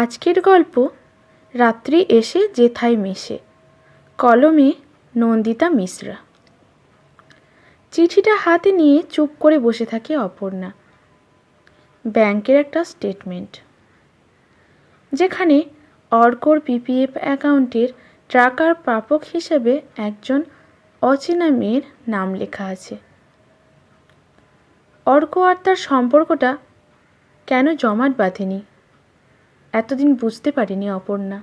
আজকের গল্প রাত্রি এসে যেথায় মেশে, কলমে নন্দিতা মিশ্রা। চিঠিটা হাতে নিয়ে চুপ করে বসে থাকে অপর্ণা। ব্যাংকের একটা স্টেটমেন্ট যেখানে অর্কর পিপিএফ অ্যাকাউন্টের ট্রাকার প্রাপক হিসেবে একজন অচেনা মেয়ের নাম লেখা আছে। অর্ক আর তার সম্পর্কটা কেন জমাট বাঁধেনি? এতদিন বুঝতে পারিনি অপর্ণা।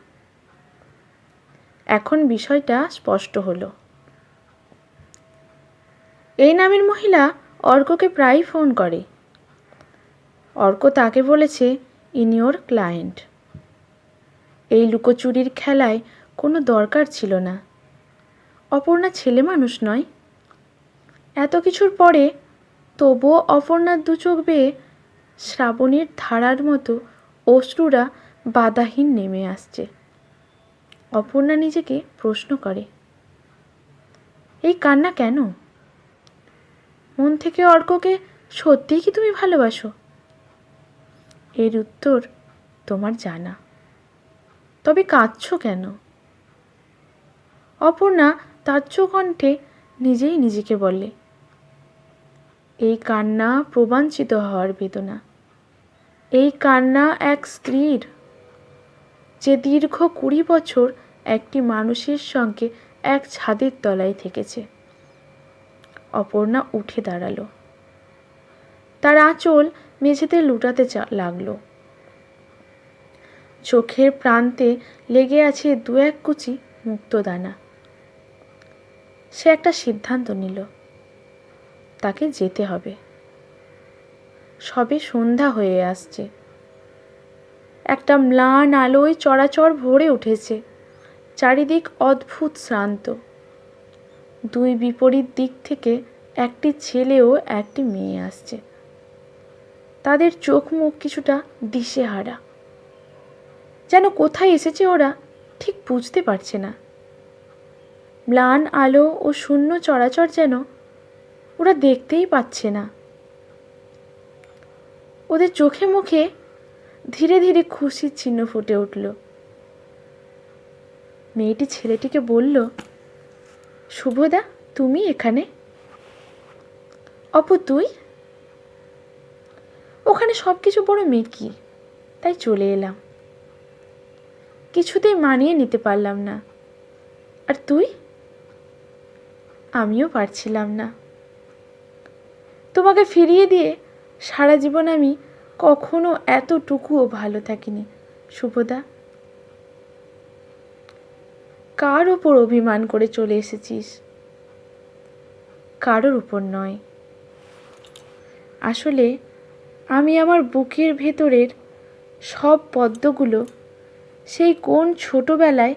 এখন বিষয়টা স্পষ্ট হলো। এই নামের মহিলা অর্ককে প্রায়ই ফোন করে। অর্ক তাকে বলেছে, ইন ইয়োর ক্লায়েন্ট। এই লুকোচুরির খেলায় কোনো দরকার ছিল না। অপর্ণা ছেলে মানুষ নয়। এত কিছুর পরে তবুও অপর্ণার দু চোখ বেয়ে শ্রাবণীর ধারার মতো অশ্রুরা বাধাহীন নেমে আসছে। অপর্ণা নিজেকে প্রশ্ন করে, এই কান্না কেন? মন থেকে অর্ককে সত্যিই কি তুমি ভালোবাসো? এর উত্তর তোমার জানা। তবে কাঁদছ কেন? অপর্ণা তাচ্ছ কণ্ঠে নিজেই নিজেকে বলে, এই কান্না প্রবাঞ্চিত হওয়ার বেদনা। এই কান্না এক স্ত্রীর। যে দীর্ঘ কুড়ি বছর একটি মানুষের সঙ্গে এক ছাদের তলায় থেকেছে। অপর্ণা উঠে দাঁড়াল। তার আঁচল মেঝেতে লুটাতে লাগল। চোখের প্রান্তে লেগে আছে দু এক কুচি মুক্তদানা। সে একটা সিদ্ধান্ত নিল। তাকে যেতে হবে। সবে সন্ধ্যা হয়ে আসছে। একটা ম্লান আলোয় চরাচর ভরে উঠেছে। চারিদিক অদ্ভুত শ্রান্ত। দুই বিপরীত দিক থেকে একটি ছেলে ও একটি মেয়ে আসছে। তাদের চোখ মুখ কিছুটা দিশেহারা। যেন কোথায় এসেছে ওরা ঠিক বুঝতে পারছে না। ম্লান আলো ও শূন্য চরাচর যেন ওরা দেখতেই পাচ্ছে না। ওদের চোখে মুখে ধীরে ধীরে খুশির চিহ্ন ফুটে উঠল। মেয়েটি ছেলেটিকে বলল শুভদা তুমি এখানে? অপু, তুই? ওখানে সব কিছু বড় মেকি তাই চলে এলাম। কিছুতেই মানিয়ে নিতে পারলাম না। আর তুই? আমিও পারছিলাম না। তোমাকে ফিরিয়ে দিয়ে সারা জীবন আমি কখনো এতটুকুও ভালো থাকিনি। শুভদা কার ওপর অভিমান করে চলে এসেছিস? কারোর উপর নয়। আসলে আমি আমার বুকের ভেতরের সব পদ্মগুলো সেই কোন ছোটোবেলায়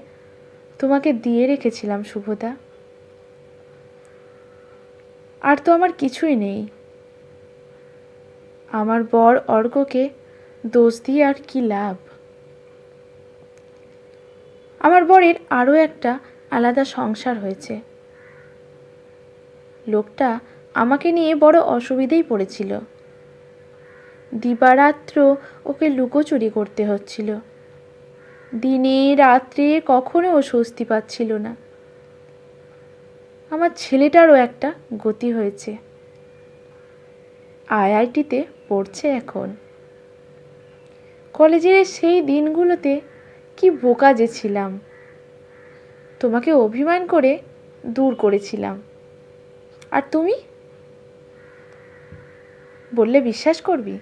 তোমাকে দিয়ে রেখেছিলাম শুভদা আর তো আমার কিছুই নেই। আমার বর অর্ককে দোষ দিয়ে আর কি লাভ? আমার বরের আরও একটা আলাদা সংসার হয়েছে। লোকটা আমাকে নিয়ে বড় অসুবিধেই পড়েছিল। দিবারাত্র ওকে লুকোচুরি করতে হচ্ছিল। দিনে রাত্রে কখনো ও স্বস্তি পাচ্ছিল না। আমার ছেলেটারও একটা গতি হয়েছে। আইআইটিতে পড়ছে এখন। কলেজের সেই দিনগুলোতে কি বোকা যে ছিলাম। তোমাকে অভিমান করে দূর করেছিলাম। আর তুমি? বললে বিশ্বাস করবি?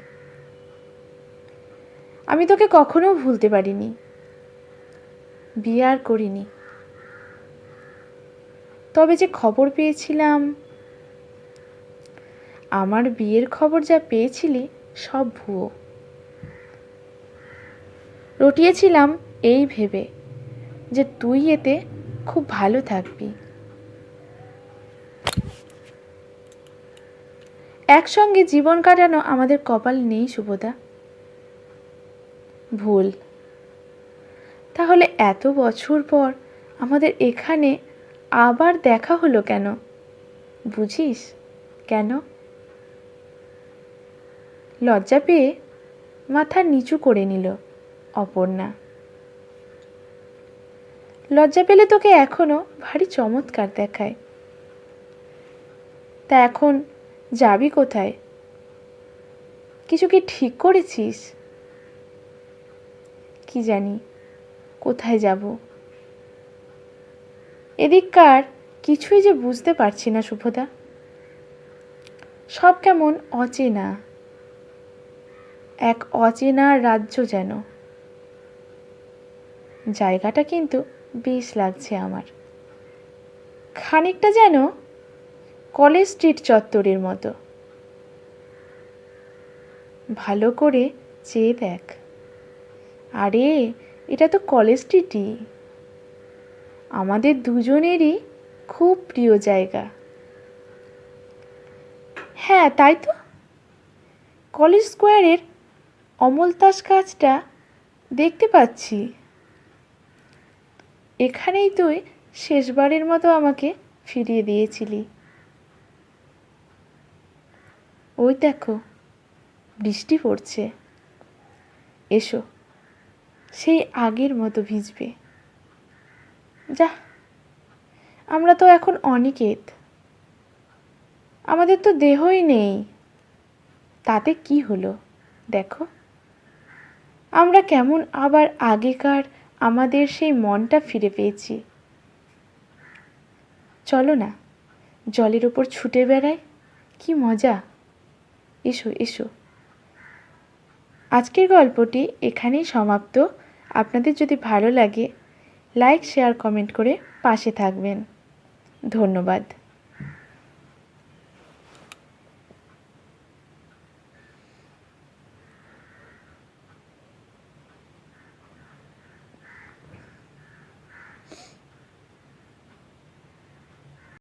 আমি তোকে কখনো ভুলতে পারিনি। বিয়ে আর করিনি। তবে যে খবর পেয়েছিলাম আমার বিয়ের খবর যা পেয়েছিলি, সব ভুয়ো। রটিয়েছিলাম এই ভেবে যে তুই এতে খুব ভালো থাকবি। একসঙ্গে জীবন কাটানো আমাদের কপাল নেই শুভদা ভুল। তাহলে এত বছর পর আমাদের এখানে আবার দেখা হলো কেন? বুঝিস? কেন? লজ্জা পেয়ে মাথা নিচু করে নিল অপর্ণা। লজ্জা পেলে তোকে এখনও ভারী চমৎকার দেখায়। তা এখন যাবি কোথায়? কিছু কি ঠিক করেছিস? কি জানি, কোথায় যাব? এদিককার কিছুই যে বুঝতে পারছি না শুভদা সব কেমন অচেনা। এক অচেনা রাজ্য যেন। জায়গাটা কিন্তু বেশ লাগছে আমার। খানিকটা যেন কলেজ স্ট্রিট চত্বরের মতো। ভালো করে চেয়ে দেখ। আরে, এটা তো কলেজ স্ট্রিটই। আমাদের দুজনেরই খুব প্রিয় জায়গা। হ্যাঁ তাই তো। কলেজ স্কোয়ারের অমলতাস গাছটা দেখতে পাচ্ছি। এখানেই তুই শেষবারের মতো আমাকে ফিরিয়ে দিয়েছিলি। ওই দেখো, বৃষ্টি পড়ছে। এসো, সেই আগের মতো ভিজবে। যা, আমরা তো এখন অনিকেত। আমাদের তো দেহই নেই। তাতে কি হলো? দেখো। আমরা কেমন আবার আগেকার আমাদের সেই মনটা ফিরে পেয়েছি। চলো না, জলের ওপর ছুটে বেড়াই, কি মজা। এসো এসো। আজকের গল্পটি এখানেই সমাপ্ত। আপনাদের যদি ভালো লাগে, লাইক, শেয়ার, কমেন্ট করে পাশে থাকবেন। ধন্যবাদ।